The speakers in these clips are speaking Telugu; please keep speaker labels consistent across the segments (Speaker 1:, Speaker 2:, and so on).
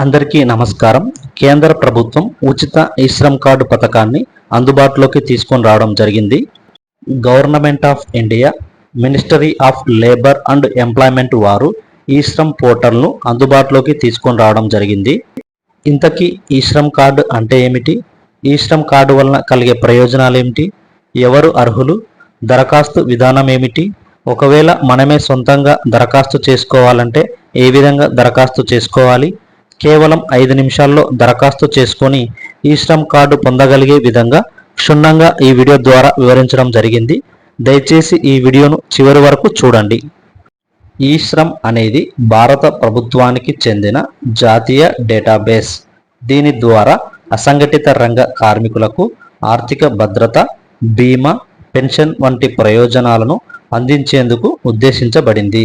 Speaker 1: అందరికీ నమస్కారం. కేంద్ర ప్రభుత్వం ఉచిత ఈ శ్రమ్ కార్డు పథకాన్ని అందుబాటులోకి తీసుకొని రావడం జరిగింది. Government of India ministry of labour and employment వారు ఈ శ్రమ్ పోర్టల్ను అందుబాటులోకి తీసుకొని రావడం జరిగింది. ఇంతకీ ఈ శ్రమ్ కార్డు అంటే ఏమిటి? ఈ శ్రమ్ కార్డు వలన కలిగే ప్రయోజనాలు ఏమిటి? ఎవరు అర్హులు? దరఖాస్తు విధానం ఏమిటి? ఒకవేళ మనమే సొంతంగా దరఖాస్తు చేసుకోవాలంటే ఏ విధంగా దరఖాస్తు చేసుకోవాలి? కేవలం ఐదు నిమిషాల్లో దరఖాస్తు చేసుకొని ఈ శ్రమ్ కార్డు పొందగలిగే విధంగా క్షుణ్ణంగా ఈ వీడియో ద్వారా వివరించడం జరిగింది. దయచేసి ఈ వీడియోను చివరి వరకు చూడండి. ఈ శ్రమ్ అనేది భారత ప్రభుత్వానికి చెందిన జాతీయ డేటాబేస్. దీని ద్వారా అసంఘటిత రంగ కార్మికులకు ఆర్థిక భద్రత బీమా పెన్షన్ వంటి ప్రయోజనాలను అందించేందుకు ఉద్దేశించబడింది.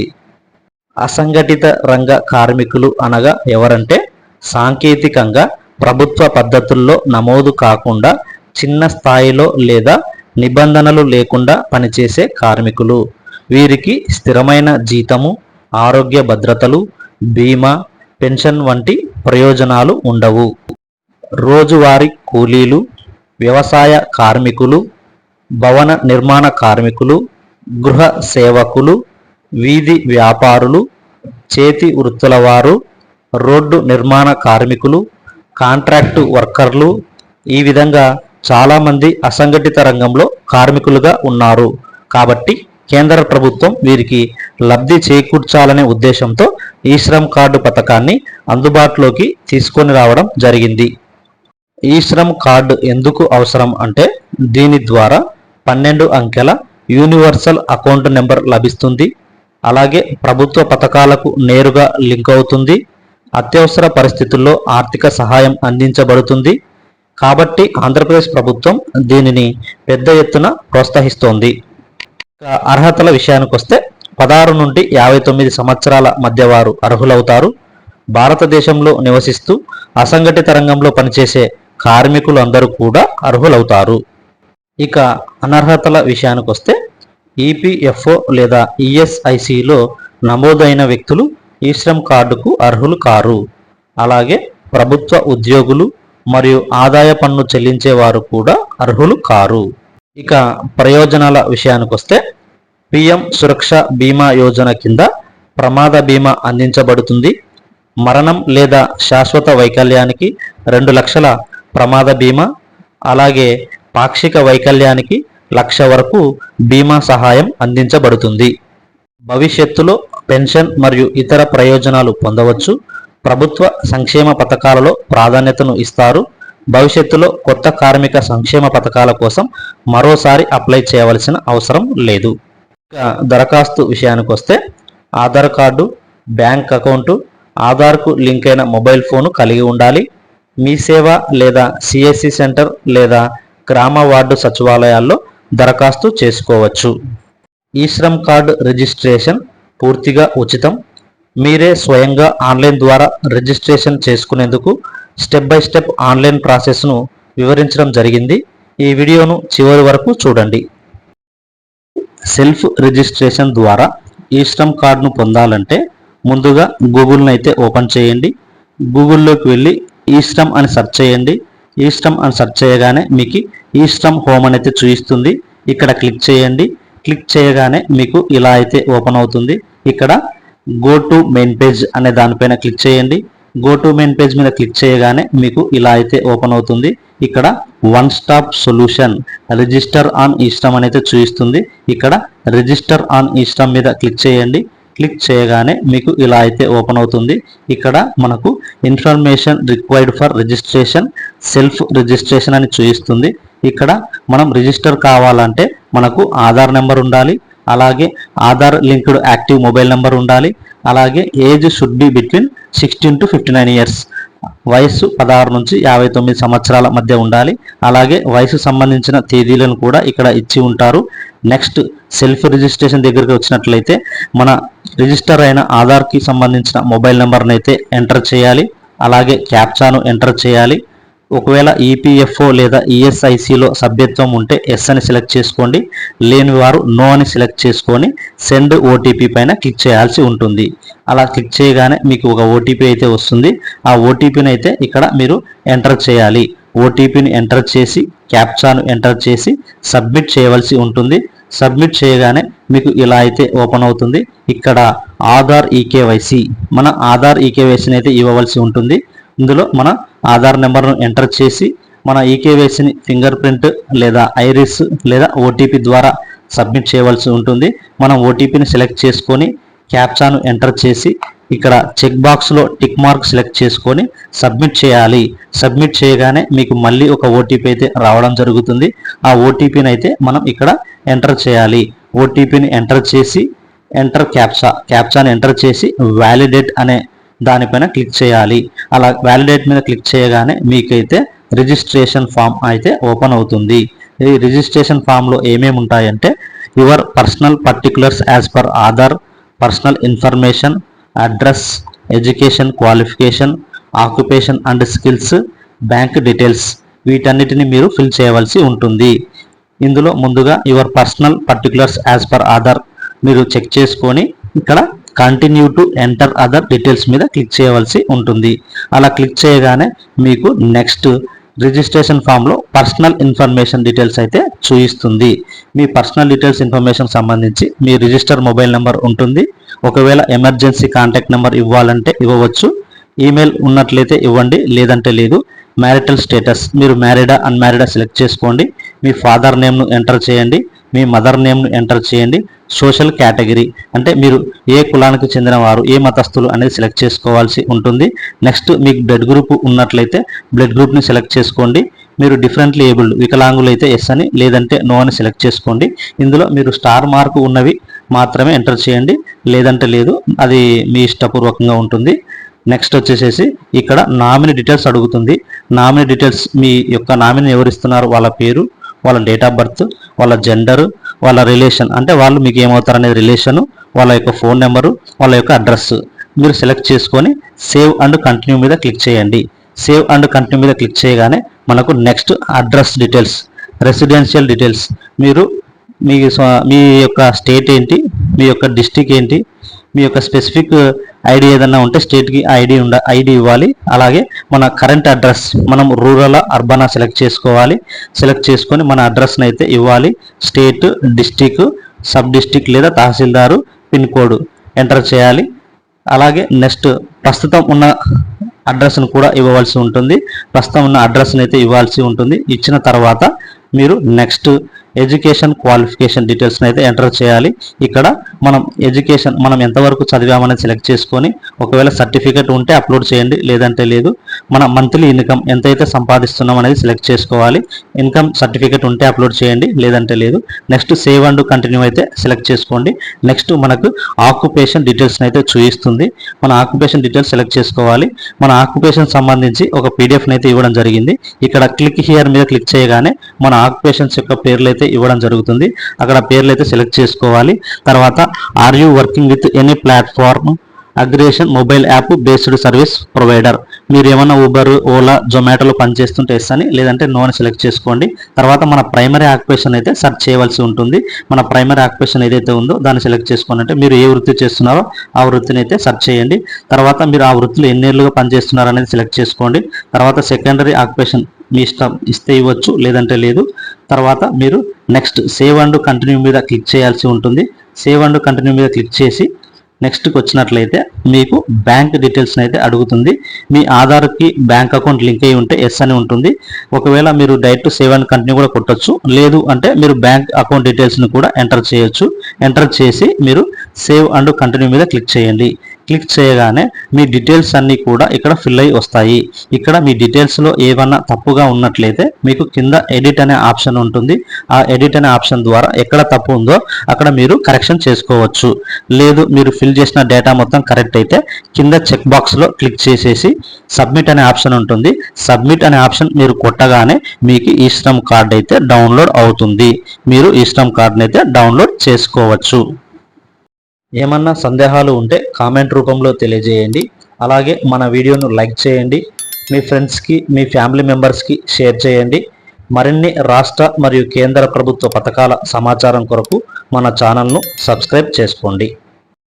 Speaker 1: అసంఘటిత రంగ కార్మికులు అనగా ఎవరంటే సాంకేతికంగా ప్రభుత్వ పద్ధతుల్లో నమోదు కాకుండా చిన్న స్థాయిలో లేదా నిబంధనలు లేకుండా పనిచేసే కార్మికులు. వీరికి స్థిరమైన జీతము ఆరోగ్య భద్రతలు బీమా పెన్షన్ వంటి ప్రయోజనాలు ఉండవు. రోజువారీ కూలీలు వ్యవసాయ కార్మికులు భవన నిర్మాణ కార్మికులు గృహ సేవకులు వీధి వ్యాపారులు చేతి వృత్తుల వారు రోడ్డు నిర్మాణ కార్మికులు కాంట్రాక్టు వర్కర్లు ఈ విధంగా చాలామంది అసంఘటిత రంగంలో కార్మికులుగా ఉన్నారు. కాబట్టి కేంద్ర ప్రభుత్వం వీరికి లబ్ధి చేకూర్చాలనే ఉద్దేశంతో ఈ శ్రమ్ కార్డు పథకాన్ని అందుబాటులోకి తీసుకొని రావడం జరిగింది. ఈ శ్రమ్ కార్డు ఎందుకు అవసరం అంటే దీని ద్వారా పన్నెండు అంకెల యూనివర్సల్ అకౌంట్ నెంబర్ లభిస్తుంది. అలాగే ప్రభుత్వ పథకాలకు నేరుగా లింక్ అవుతుంది. అత్యవసర పరిస్థితుల్లో ఆర్థిక సహాయం అందించబడుతుంది. కాబట్టి ఆంధ్రప్రదేశ్ ప్రభుత్వం దీనిని పెద్ద ఎత్తున ప్రోత్సహిస్తోంది. అర్హతల విషయానికి వస్తే పదహారు నుండి యాభై తొమ్మిది సంవత్సరాల మధ్య వారు అర్హులవుతారు. భారతదేశంలో నివసిస్తూ అసంఘటిత రంగంలో పనిచేసే కార్మికులు అందరూ కూడా అర్హులవుతారు. ఇక అనర్హతల విషయానికి వస్తే ఈపీఎఫ్ఓ లేదా ఈఎస్ఐసిలో నమోదైన వ్యక్తులు ఈ శ్రమ్ కార్డుకు అర్హులు కారు. అలాగే ప్రభుత్వ ఉద్యోగులు మరియు ఆదాయ పన్ను చెల్లించేవారు కూడా అర్హులు కారు. ఇక ప్రయోజనాల విషయానికి వస్తే పిఎం సురక్ష బీమా యోజన కింద ప్రమాద బీమా అందించబడుతుంది. మరణం లేదా శాశ్వత వైకల్యానికి రెండు లక్షల ప్రమాద బీమా అలాగే పాక్షిక వైకల్యానికి లక్ష వరకు బీమా సహాయం అందించబడుతుంది. భవిష్యత్తులో పెన్షన్ మరియు ఇతర ప్రయోజనాలు పొందవచ్చు. ప్రభుత్వ సంక్షేమ పథకాలలో ప్రాధాన్యతను ఇస్తారు. భవిష్యత్తులో కొత్త కార్మిక సంక్షేమ పథకాల కోసం మరోసారి అప్లై చేయవలసిన అవసరం లేదు. ఇక దరఖాస్తు విషయానికి వస్తే ఆధార్ కార్డు బ్యాంక్ అకౌంటు ఆధార్కు లింక్ అయిన మొబైల్ ఫోను కలిగి ఉండాలి. మీ సేవ లేదా సిఎస్సి సెంటర్ లేదా గ్రామ వార్డు సచివాలయాల్లో దరఖాస్తు చేసుకోవచ్చు. ఈ శ్రమ్ కార్డు రిజిస్ట్రేషన్ పూర్తిగా ఉచితం. మీరే స్వయంగా ఆన్లైన్ ద్వారా రిజిస్ట్రేషన్ చేసుకునేందుకు స్టెప్ బై స్టెప్ ఆన్లైన్ ప్రాసెస్ను వివరించడం జరిగింది. ఈ వీడియోను చివరి వరకు చూడండి. సెల్ఫ్ రిజిస్ట్రేషన్ ద్వారా ఈ శ్రమ్ కార్డును పొందాలంటే ముందుగా గూగుల్ని అయితే ఓపెన్ చేయండి. గూగుల్లోకి వెళ్ళి ఈ శ్రమ్ అని సెర్చ్ చేయండి. ఈస్ట్రమ్ అని సెర్చ్ చేయగానే మీకు ఈస్ట్రమ్ హోమ్ అనేది చూపిస్తుంది. ఇక్కడ క్లిక్ చేయండి. క్లిక్ చేయగానే మీకు ఇలా అయితే ఓపెన్ అవుతుంది. ఇక్కడ గో టు మెయిన్ పేజ్ అనే దానిపైన క్లిక్ చేయండి. గో టు మెయిన్ పేజ్ మీద క్లిక్ చేయగానే మీకు ఇలా అయితే ఓపెన్ అవుతుంది. ఇక్కడ one stop solution register on eShram అనేది చూపిస్తుంది. ఇక్కడ రిజిస్టర్ ఆన్ ఈస్టమ్ మీద క్లిక్ చేయండి. క్లిక్ చేయగానే మీకు ఇలా అయితే ఓపెన్ అవుతుంది. ఇక్కడ మనకు information required for registration self registration అని చూపిస్తుంది. ఇక్కడ మనం రిజిస్టర్ కావాలంటే మనకు ఆధార్ నెంబర్ ఉండాలి అలాగే Aadhaar linked active mobile number ఉండాలి అలాగే age should be between sixteen to fifty nine years. వయస్సు పదహారు నుంచి యాభై తొమ్మిది సంవత్సరాల మధ్య ఉండాలి. అలాగే వయసు సంబంధించిన తేదీలను కూడా ఇక్కడ ఇచ్చి ఉంటారు. నెక్స్ట్ సెల్ఫ్ రిజిస్ట్రేషన్ దగ్గరికి వచ్చినట్లయితే మన రిజిస్టర్ అయిన ఆధార్కి సంబంధించిన మొబైల్ నెంబర్ని అయితే ఎంటర్ చేయాలి. అలాగే క్యాప్చాను ఎంటర్ చేయాలి. ఒకవేళ ఈపీఎఫ్ఓ లేదా ఈఎస్ఐసిలో సభ్యత్వం ఉంటే ఎస్ అని సెలెక్ట్ చేసుకోండి. లేని వారు నో అని సెలెక్ట్ చేసుకొని సెండ్ ఓటీపీ పైన క్లిక్ చేయాల్సి ఉంటుంది. అలా క్లిక్ చేయగానే మీకు ఒక ఓటీపీ అయితే వస్తుంది. ఆ ఓటీపీని అయితే ఇక్కడ మీరు ఎంటర్ చేయాలి. ఓటీపీని ఎంటర్ చేసి క్యాప్చాను ఎంటర్ చేసి సబ్మిట్ చేయవలసి ఉంటుంది. సబ్మిట్ చేయగానే మీకు ఇలా అయితే ఓపెన్ అవుతుంది. ఇక్కడ ఆధార్ ఈకేవైసీ మన ఆధార్ ఈకేవైసీని అయితే ఇవ్వవలసి ఉంటుంది. ఇందులో మన ఆధార్ నెంబర్ను ఎంటర్ చేసి మన ఈకేవైసీని ఫింగర్ ప్రింట్ లేదా ఐరిస్ లేదా ఓటీపీ ద్వారా సబ్మిట్ చేయవలసి ఉంటుంది. మనం ఓటీపీని సెలెక్ట్ చేసుకొని క్యాప్చాను ఎంటర్ చేసి ఇక్కడ చెక్ బాక్స్లో టిక్ మార్క్ సెలెక్ట్ చేసుకొని సబ్మిట్ చేయాలి. సబ్మిట్ చేయగానే మీకు మళ్ళీ ఒక ఓటీపీ అయితే రావడం జరుగుతుంది. ఆ ఓటీపీని అయితే మనం ఇక్కడ ఎంటర్ చేయాలి. ఓటీపీని ఎంటర్ చేసి ఎంటర్ క్యాప్చా క్యాప్చాను ఎంటర్ చేసి వ్యాలిడేట్ అనే దానిపైన క్లిక్ చేయాలి. అలా వ్యాలిడేట్ మీద క్లిక్ చేయగానే మీకైతే రిజిస్ట్రేషన్ ఫామ్ అయితే ఓపెన్ అవుతుంది. ఈ రిజిస్ట్రేషన్ ఫామ్లో ఏమేమి ఉంటాయంటే your personal particulars as per Aadhaar personal information address education qualification occupation and skills bank details వీటన్నిటిని మీరు ఫిల్ చేయవలసి ఉంటుంది. ఇందులో ముందుగా your personal particulars as per Aadhaar మీరు చెక్ చేసుకొని ఇక్కడ continue to enter other details మీద క్లిక్ చేయవలసి ఉంటుంది. అలా క్లిక్ చేయగానే మీకు నెక్స్ట్ రిజిస్ట్రేషన్ ఫామ్లో పర్సనల్ ఇన్ఫర్మేషన్ డీటెయిల్స్ అయితే చూపిస్తుంది. మీ పర్సనల్ డీటెయిల్స్ ఇన్ఫర్మేషన్ సంబంధించి మీ రిజిస్టర్ మొబైల్ నెంబర్ ఉంటుంది. ఒకవేళ ఎమర్జెన్సీ కాంటాక్ట్ నెంబర్ ఇవ్వాలంటే ఇవ్వవచ్చు. ఈమెయిల్ ఉన్నట్లయితే ఇవ్వండి లేదంటే లేదు. మ్యారిటల్ స్టేటస్ మీరు మ్యారీడా అన్మ్యారీడా సెలెక్ట్ చేసుకోండి. మీ ఫాదర్ నేమ్ను ఎంటర్ చేయండి. మీ మదర్ నేమ్ను ఎంటర్ చేయండి. సోషల్ కేటగిరీ అంటే మీరు ఏ కులానికి చెందిన వారు ఏ మతస్థులు అనేది సెలెక్ట్ చేసుకోవాల్సి ఉంటుంది. నెక్స్ట్ మీకు బ్లడ్ గ్రూప్ ఉన్నట్లయితే బ్లడ్ గ్రూప్ని సెలెక్ట్ చేసుకోండి. మీరు డిఫరెంట్లీ ఏబుల్డ్ వికలాంగులు అయితే ఎస్ అని లేదంటే నో అని సెలెక్ట్ చేసుకోండి. ఇందులో మీరు స్టార్ మార్క్ ఉన్నవి మాత్రమే ఎంటర్ చేయండి. లేదంటే లేదు అది మీ ఇష్టపూర్వకంగా ఉంటుంది. నెక్స్ట్ వచ్చేసేసి ఇక్కడ నామినీ డీటెయిల్స్ అడుగుతుంది. నామినీ డీటెయిల్స్ మీ యొక్క నామినీ ఎవరిస్తున్నారు వాళ్ళ పేరు వాళ్ళ డేట్ ఆఫ్ బర్త్ వాళ్ళ జెండరు వాళ్ళ రిలేషన్ అంటే వాళ్ళు మీకు ఏమవుతారు అనేది రిలేషను వాళ్ళ యొక్క ఫోన్ నెంబరు వాళ్ళ యొక్క అడ్రస్ మీరు సెలెక్ట్ చేసుకొని సేవ్ అండ్ కంటిన్యూ మీద క్లిక్ చేయండి. సేవ్ అండ్ కంటిన్యూ మీద క్లిక్ చేయగానే మనకు next address details residential details మీరు మీ మీ యొక్క స్టేట్ ఏంటి మీ యొక్క డిస్టిక్ ఏంటి మీ యొక్క స్పెసిఫిక్ ఐడి ఏదన్నా ఉంటే స్టేట్కి ఐడి ఉండ ఐడి ఇవ్వాలి. అలాగే మన కరెంట్ అడ్రస్ మనం రూరల్ అర్బనా సెలెక్ట్ చేసుకోవాలి. సెలెక్ట్ చేసుకొని మన అడ్రస్ని అయితే ఇవ్వాలి. స్టేట్ డిస్టిక్ సబ్ డిస్టిక్ లేదా తహసీల్దారు పిన్ కోడ్ ఎంటర్ చేయాలి. అలాగే నెక్స్ట్ ప్రస్తుతం ఉన్న అడ్రస్ను కూడా ఇవ్వవలసి ఉంటుంది. ప్రస్తుతం ఉన్న అడ్రస్ని అయితే ఇవ్వాల్సి ఉంటుంది. ఇచ్చిన తర్వాత మీరు నెక్స్ట్ ఎడ్యుకేషన్ క్వాలిఫికేషన్ డీటెయిల్స్ని అయితే ఎంటర్ చేయాలి. ఇక్కడ మనం ఎడ్యుకేషన్ మనం ఎంతవరకు చదివామని సెలెక్ట్ చేసుకొని ఒకవేళ సర్టిఫికేట్ ఉంటే అప్లోడ్ చేయండి. లేదంటే లేదు. మన మంత్లీ ఇన్కమ్ ఎంతైతే సంపాదిస్తున్నాం అనేది సెలెక్ట్ చేసుకోవాలి. ఇన్కమ్ సర్టిఫికేట్ ఉంటే అప్లోడ్ చేయండి. లేదంటే లేదు. నెక్స్ట్ సేవ్ అండ్ కంటిన్యూ అయితే సెలెక్ట్ చేసుకోండి. నెక్స్ట్ మనకు ఆక్యుపేషన్ డీటెయిల్స్ని అయితే చూపిస్తుంది. మన ఆక్యుపేషన్ డీటెయిల్స్ సెలెక్ట్ చేసుకోవాలి. మన ఆక్యుపేషన్ సంబంధించి ఒక పీడిఎఫ్ని అయితే ఇవ్వడం జరిగింది. ఇక్కడ క్లిక్ హియర్ మీద క్లిక్ చేయగానే మన ఆక్యుపేషన్స్ యొక్క పేర్లు అయితే ఇవ్వడం జరుగుతుంది. అక్కడ పేర్లు అయితే సెలెక్ట్ చేసుకోవాలి. తర్వాత are you working with any platform aggregation mobile app based service provider. మీరు ఏమైనా ఊబర్ ఓలా జొమాటోలో పనిచేస్తుంటే ఎస్ అని లేదంటే నో అని సెలెక్ట్ చేసుకోండి. తర్వాత మన ప్రైమరీ ఆక్యుపేషన్ అయితే సెర్చ్ చేయవలసి ఉంటుంది. మన ప్రైమరీ ఆక్యుపేషన్ ఏదైతే ఉందో దాన్ని సెలెక్ట్ చేసుకోండి అంటే మీరు ఏ వృత్తి చేస్తున్నారో ఆ వృత్తిని అయితే సెర్చ్ చేయండి. తర్వాత మీరు ఆ వృత్తిలో ఎన్నేళ్ళుగా పనిచేస్తున్నారు అనేది సెలెక్ట్ చేసుకోండి. తర్వాత సెకండరీ ఆక్యుపేషన్ మీ ఇష్టం ఇస్తే ఇవ్వచ్చు లేదంటే లేదు. తర్వాత మీరు నెక్స్ట్ సేవ్ అండ్ కంటిన్యూ మీద క్లిక్ చేయాల్సి ఉంటుంది. సేవ్ అండ్ కంటిన్యూ మీద క్లిక్ చేసి నెక్స్ట్కి వచ్చినట్లయితే మీకు బ్యాంక్ డీటెయిల్స్ని అయితే అడుగుతుంది. మీ ఆధార్కి బ్యాంక్ అకౌంట్ లింక్ అయి ఉంటే ఎస్ అని ఉంటుంది. ఒకవేళ మీరు డైరెక్ట్ సేవ్ అండ్ కంటిన్యూ కూడా కొట్టచ్చు. లేదు అంటే మీరు బ్యాంక్ అకౌంట్ డీటెయిల్స్ని కూడా ఎంటర్ చేయొచ్చు. ఎంటర్ చేసి మీరు సేవ్ అండ్ కంటిన్యూ మీద క్లిక్ చేయండి. క్లిక్ చేయగానే మీ డీటెయిల్స్ అన్నీ కూడా ఇక్కడ ఫిల్ అయి వస్తాయి. ఇక్కడ మీ డీటెయిల్స్లో ఏమన్నా తప్పుగా ఉన్నట్లయితే మీకు కింద ఎడిట్ అనే ఆప్షన్ ఉంటుంది. ఆ ఎడిట్ అనే ఆప్షన్ ద్వారా ఎక్కడ తప్పు ఉందో అక్కడ మీరు కరెక్షన్ చేసుకోవచ్చు. లేదు మీరు ఫిల్ చేసిన డేటా మొత్తం కరెక్ట్ అయితే కింద చెక్ బాక్స్లో క్లిక్ చేసేసి సబ్మిట్ అనే ఆప్షన్ ఉంటుంది. సబ్మిట్ అనే ఆప్షన్ మీరు కొట్టగానే మీకు ఈ శ్రమ్ కార్డ్ అయితే డౌన్లోడ్ అవుతుంది. మీరు ఈ శ్రమ్ కార్డ్ని అయితే డౌన్లోడ్ చేసుకోవచ్చు. ఏమన్నా సందేహాలు ఉంటే కామెంట్ రూపంలో తెలియజేయండి. అలాగే మన వీడియోను లైక్ చేయండి. మీ ఫ్రెండ్స్కి మీ ఫ్యామిలీ మెంబర్స్కి షేర్ చేయండి. మరిన్ని రాష్ట్ర మరియు కేంద్ర ప్రభుత్వ పథకాల సమాచారం కొరకు మన ఛానల్ను సబ్స్క్రైబ్ చేసుకోండి.